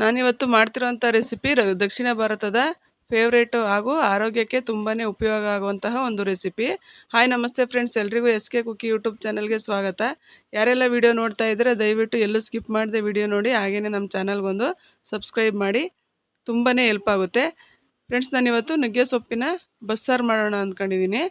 ನಾನಿವತ್ತು ಮಾಡ್ತಿರುವಂಥ ರೆಸಿಪಿ ದಕ್ಷಿಣ ಭಾರತದ ಫೇವ್ರೇಟು ಹಾಗೂ ಆರೋಗ್ಯಕ್ಕೆ ತುಂಬಾ ಉಪಯೋಗ ಆಗುವಂತಹ ಒಂದು ರೆಸಿಪಿ ಹಾಯ್ ನಮಸ್ತೆ ಫ್ರೆಂಡ್ಸ್ ಎಲ್ರಿಗೂ ಎಸ್ ಕೆ ಕುಕ್ಕಿ ಯೂಟ್ಯೂಬ್ ಚಾನಲ್ಗೆ ಸ್ವಾಗತ. ಯಾರೆಲ್ಲ ವಿಡಿಯೋ ನೋಡ್ತಾ ಇದ್ದರೆ, ದಯವಿಟ್ಟು ಎಲ್ಲೂ ಸ್ಕಿಪ್ ಮಾಡದೆ ವಿಡಿಯೋ ನೋಡಿ ಹಾಗೆಯೇ ನಮ್ಮ ಚಾನಲ್ಗೊಂದು ಸಬ್ಸ್ಕ್ರೈಬ್ ಮಾಡಿ ತುಂಬಾ ಹೆಲ್ಪ್ ಆಗುತ್ತೆ. ಫ್ರೆಂಡ್ಸ್ ನಾನಿವತ್ತು ನುಗ್ಗೆ ಸೊಪ್ಪಿನ ಬಸ್ಸಾರು ಮಾಡೋಣ ಅಂದ್ಕೊಂಡಿದ್ದೀನಿ.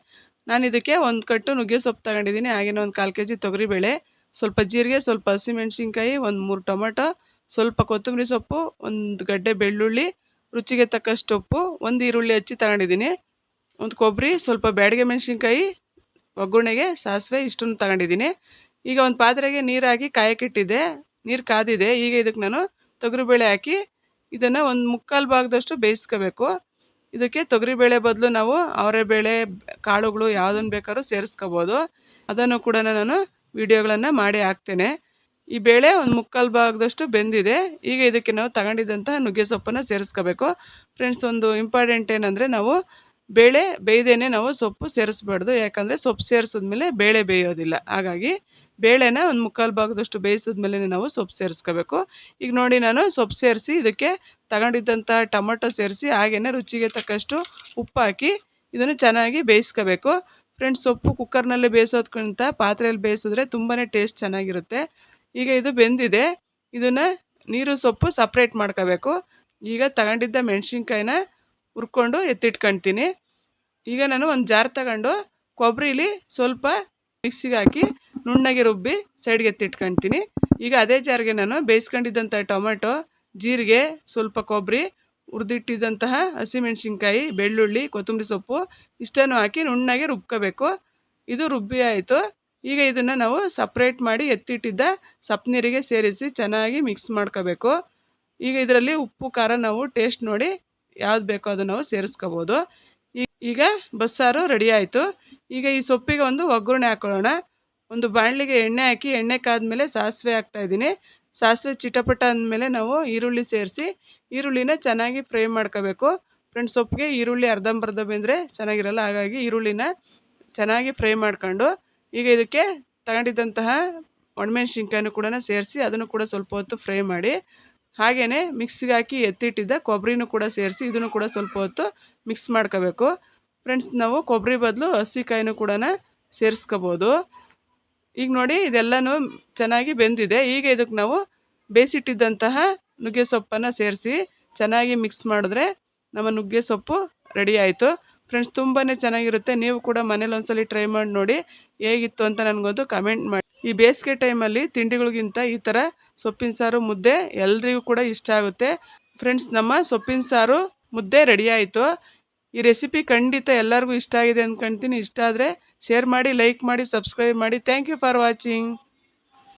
ನಾನು ಇದಕ್ಕೆ ಒಂದು ಕಟ್ಟು ನುಗ್ಗೆ ಸೊಪ್ಪು ತಗೊಂಡಿದ್ದೀನಿ ಹಾಗೆಯೇ ಒಂದು ಕಾಲು ಕೆ ಜಿ ತೊಗರಿಬೇಳೆ, ಸ್ವಲ್ಪ ಜೀರಿಗೆ, ಸ್ವಲ್ಪ ಹಸಿಮೆಣ್ಸಿನ್ಕಾಯಿ ಒಂದು ಮೂರು ಟೊಮೊಟೊ ಸ್ವಲ್ಪ ಕೊತ್ತಂಬರಿ ಸೊಪ್ಪು, ಒಂದು ಗಡ್ಡೆ ಬೆಳ್ಳುಳ್ಳಿ, ರುಚಿಗೆ ತಕ್ಕಷ್ಟು ಉಪ್ಪು, ಒಂದು ಈರುಳ್ಳಿ ಹಚ್ಚಿ ತಗೊಂಡಿದ್ದೀನಿ. ಒಂದು ಕೊಬ್ಬರಿ, ಸ್ವಲ್ಪ ಬ್ಯಾಡಿಗೆ ಮೆಣಸಿನ್ಕಾಯಿ, ಒಗ್ಗರಣೆಗೆ ಸಾಸಿವೆ, ಇಷ್ಟನ್ನು ತಗೊಂಡಿದ್ದೀನಿ. ಈಗ ಒಂದು ಪಾತ್ರೆಗೆ ನೀರು ಹಾಕಿ ಕಾಯಕ್ಕಿಟ್ಟಿದ್ದೆ ನೀರು ಕಾದಿದೆ. ಈಗ ಇದಕ್ಕೆ ನಾನು ತೊಗರಿಬೇಳೆ ಹಾಕಿ ಇದನ್ನು ಒಂದು ಮುಕ್ಕಾಲು ಭಾಗದಷ್ಟು ಬೇಯಿಸ್ಕೋಬೇಕು. ಇದಕ್ಕೆ ತೊಗರಿಬೇಳೆ ಬದಲು ನಾವು ಅವರೆಬೇಳೆ, ಕಾಳುಗಳು ಯಾವುದನ್ನು ಬೇಕಾದ್ರೂ ಸೇರಿಸ್ಕೋಬೋದು. ಅದನ್ನು ಕೂಡ ನಾನು ವಿಡಿಯೋಗಳನ್ನು ಮಾಡಿ ಹಾಕ್ತೇನೆ. ಈ ಬೇಳೆ ಒಂದು ಮುಕ್ಕಾಲು ಭಾಗದಷ್ಟು ಬೆಂದಿದೆ. ಈಗ ಇದಕ್ಕೆ ನಾವು ತಗೊಂಡಿದ್ದಂಥ ನುಗ್ಗೆ ಸೊಪ್ಪನ್ನು ಸೇರಿಸ್ಕೋಬೇಕು. ಫ್ರೆಂಡ್ಸ್ ಒಂದು ಇಂಪಾರ್ಟೆಂಟ್ ಏನಂದರೆ ನಾವು ಬೇಳೆ ಬೇಯ್ದೇ ನಾವು ಸೊಪ್ಪು ಸೇರಿಸ್ಬಾರ್ದು. ಯಾಕಂದರೆ ಸೊಪ್ಪು ಸೇರಿಸಿದ್ಮೇಲೆ ಬೇಳೆ ಬೇಯೋದಿಲ್ಲ. ಹಾಗಾಗಿ ಬೇಳೆನ ಒಂದು ಮುಕ್ಕಾಲು ಭಾಗದಷ್ಟು ಬೇಯಿಸಿದ್ಮೇಲೆ ನಾವು ಸೊಪ್ಪು ಸೇರಿಸ್ಕೋಬೇಕು. ಈಗ ನೋಡಿ ನಾನು ಸೊಪ್ಪು ಸೇರಿಸಿ ಇದಕ್ಕೆ ತಗೊಂಡಿದ್ದಂಥ ಟೊಮೊಟೊ ಸೇರಿಸಿ ಹಾಗೆಯೇ ರುಚಿಗೆ ತಕ್ಕಷ್ಟು ಉಪ್ಪು ಹಾಕಿ ಇದನ್ನು ಚೆನ್ನಾಗಿ ಬೇಯಿಸ್ಕೋಬೇಕು. ಫ್ರೆಂಡ್ಸ್ ಸೊಪ್ಪು ಕುಕ್ಕರ್ನಲ್ಲಿ ಬೇಯಿಸೋದ್ಕಿಂತ ಪಾತ್ರೆಯಲ್ಲಿ ಬೇಯಿಸಿದ್ರೆ ತುಂಬಾ ಟೇಸ್ಟ್ ಚೆನ್ನಾಗಿರುತ್ತೆ. ಈಗ ಇದು ಬೆಂದಿದೆ. ಇದನ್ನು ನೀರು ಸೊಪ್ಪು ಸಪ್ರೇಟ್ ಮಾಡ್ಕೋಬೇಕು. ಈಗ ತಗೊಂಡಿದ್ದ ಮೆಣಸಿನ್ಕಾಯಿನ ಹುರ್ಕೊಂಡು ಎತ್ತಿಟ್ಕೊಳ್ತೀನಿ ಈಗ ನಾನು ಒಂದು ಜಾರ್ ತಗೊಂಡು ಕೊಬ್ಬರಿಲಿ ಸ್ವಲ್ಪ ಮಿಕ್ಸಿಗೆ ಹಾಕಿ ನುಣ್ಣಗೆ ರುಬ್ಬಿ ಸೈಡ್ಗೆ ಎತ್ತಿಟ್ಕೊಳ್ತೀನಿ ಈಗ ಅದೇ ಜಾರಿಗೆ ನಾನು ಬೇಯಿಸ್ಕೊಂಡಿದ್ದಂಥ ಟೊಮೆಟೊ, ಜೀರಿಗೆ, ಸ್ವಲ್ಪ ಕೊಬ್ಬರಿ ಹುರಿದಿಟ್ಟಿದ್ದಂತಹ ಹಸಿಮೆಣ್ಸಿನ್ಕಾಯಿ ಬೆಳ್ಳುಳ್ಳಿ, ಕೊತ್ತಂಬರಿ ಸೊಪ್ಪು ಇಷ್ಟನ್ನು ಹಾಕಿ ನುಣ್ಣಗೆ ರುಬ್ಕೋಬೇಕು. ಇದು ರುಬ್ಬಿ ಆಯಿತು. ಈಗ ಇದನ್ನು ನಾವು ಸಪ್ರೇಟ್ ಮಾಡಿ ಎತ್ತಿಟ್ಟಿದ್ದ ಸಪ್ನೀರಿಗೆ ಸೇರಿಸಿ ಚೆನ್ನಾಗಿ ಮಿಕ್ಸ್ ಮಾಡ್ಕೋಬೇಕು. ಈಗ ಇದರಲ್ಲಿ ಉಪ್ಪು, ಖಾರ ನಾವು ಟೇಸ್ಟ್ ನೋಡಿ ಯಾವ್ದು ಬೇಕೋ ಅದು ನಾವು ಸೇರಿಸ್ಕೋಬೋದು. ಈಗ ಬಸ್ಸಾರು ರೆಡಿ ಆಯಿತು. ಈಗ ಈ ಸೊಪ್ಪಿಗೆ ಒಂದು ಒಗ್ಗರಣೆ ಹಾಕೊಳ್ಳೋಣ. ಒಂದು ಬಾಣಲಿಗೆ ಎಣ್ಣೆ ಹಾಕಿ, ಎಣ್ಣೆ ಕಾದ್ಮೇಲೆ ಸಾಸಿವೆ ಹಾಕ್ತಾಯಿದ್ದೀನಿ ಸಾಸಿವೆ ಚಿಟಪಟ ಅಂದಮೇಲೆ ನಾವು ಈರುಳ್ಳಿ ಸೇರಿಸಿ, ಈರುಳ್ಳಿನ ಚೆನ್ನಾಗಿ ಫ್ರೈ ಮಾಡ್ಕೋಬೇಕು. ಫ್ರೆಂಡ್ಸ್, ಸೊಪ್ಪಿಗೆ ಈರುಳ್ಳಿ ಅರ್ಧಂಬರ್ಧ ಬೆಂದರೆ ಚೆನ್ನಾಗಿರಲ್ಲ, ಹಾಗಾಗಿ ಈರುಳ್ಳಿನ ಚೆನ್ನಾಗಿ ಫ್ರೈ ಮಾಡ್ಕೊಂಡು ಈಗ ಇದಕ್ಕೆ ತಗೊಂಡಿದ್ದಂತಹ ಒಣಮೆಣಸಿನ್ಕಾಯನ್ನು ಕೂಡ ಸೇರಿಸಿ ಅದನ್ನು ಕೂಡ ಸ್ವಲ್ಪ ಹೊತ್ತು ಫ್ರೈ ಮಾಡಿ ಹಾಗೆಯೇ ಮಿಕ್ಸಿಗೆ ಹಾಕಿ ಎತ್ತಿಟ್ಟಿದ್ದ ಕೊಬ್ಬರಿನೂ ಕೂಡ ಸೇರಿಸಿ ಇದನ್ನು ಕೂಡ ಸ್ವಲ್ಪ ಹೊತ್ತು ಮಿಕ್ಸ್ ಮಾಡ್ಕೋಬೇಕು. ಫ್ರೆಂಡ್ಸ್, ನಾವು ಕೊಬ್ಬರಿ ಬದಲು ಹಸಿಕಾಯಿನೂ ಕೂಡ ಸೇರಿಸ್ಕೋಬೋದು. ಈಗ ನೋಡಿ, ಇದೆಲ್ಲನೂ ಚೆನ್ನಾಗಿ ಬೆಂದಿದೆ. ಈಗ ಇದಕ್ಕೆ ನಾವು ಬೇಯಿಸಿಟ್ಟಿದ್ದಂತಹ ನುಗ್ಗೆ ಸೊಪ್ಪನ್ನು ಸೇರಿಸಿ ಚೆನ್ನಾಗಿ ಮಿಕ್ಸ್ ಮಾಡಿದ್ರೆ ನಮ್ಮ ನುಗ್ಗೆ ಸೊಪ್ಪು ರೆಡಿ ಆಯಿತು. ಫ್ರೆಂಡ್ಸ್ ತುಂಬಾ ಚೆನ್ನಾಗಿರುತ್ತೆ. ನೀವು ಕೂಡ ಮನೇಲಿ ಒಂದ್ಸಲಿ ಟ್ರೈ ಮಾಡಿ ನೋಡಿ ಹೇಗಿತ್ತು ಅಂತ ನನಗೊಂದು ಕಮೆಂಟ್ ಮಾಡಿ. ಈ ಬೇಸಿಗೆ ಟೈಮಲ್ಲಿ ತಿಂಡಿಗಳಿಗಿಂತ ಈ ಥರ ಸೊಪ್ಪಿನ ಸಾರು, ಮುದ್ದೆ ಎಲ್ರಿಗೂ ಕೂಡ ಇಷ್ಟ ಆಗುತ್ತೆ. ಫ್ರೆಂಡ್ಸ್ ನಮ್ಮ ಸೊಪ್ಪಿನ ಸಾರು, ಮುದ್ದೆ ರೆಡಿ ಆಯಿತು. ಈ ರೆಸಿಪಿ ಖಂಡಿತ ಎಲ್ಲರಿಗೂ ಇಷ್ಟ ಆಗಿದೆ ಅಂದ್ಕೊಳ್ತೀನಿ ಇಷ್ಟ ಆದರೆ ಶೇರ್ ಮಾಡಿ ಲೈಕ್ ಮಾಡಿ ಸಬ್ಸ್ಕ್ರೈಬ್ ಮಾಡಿ. Thank you for watching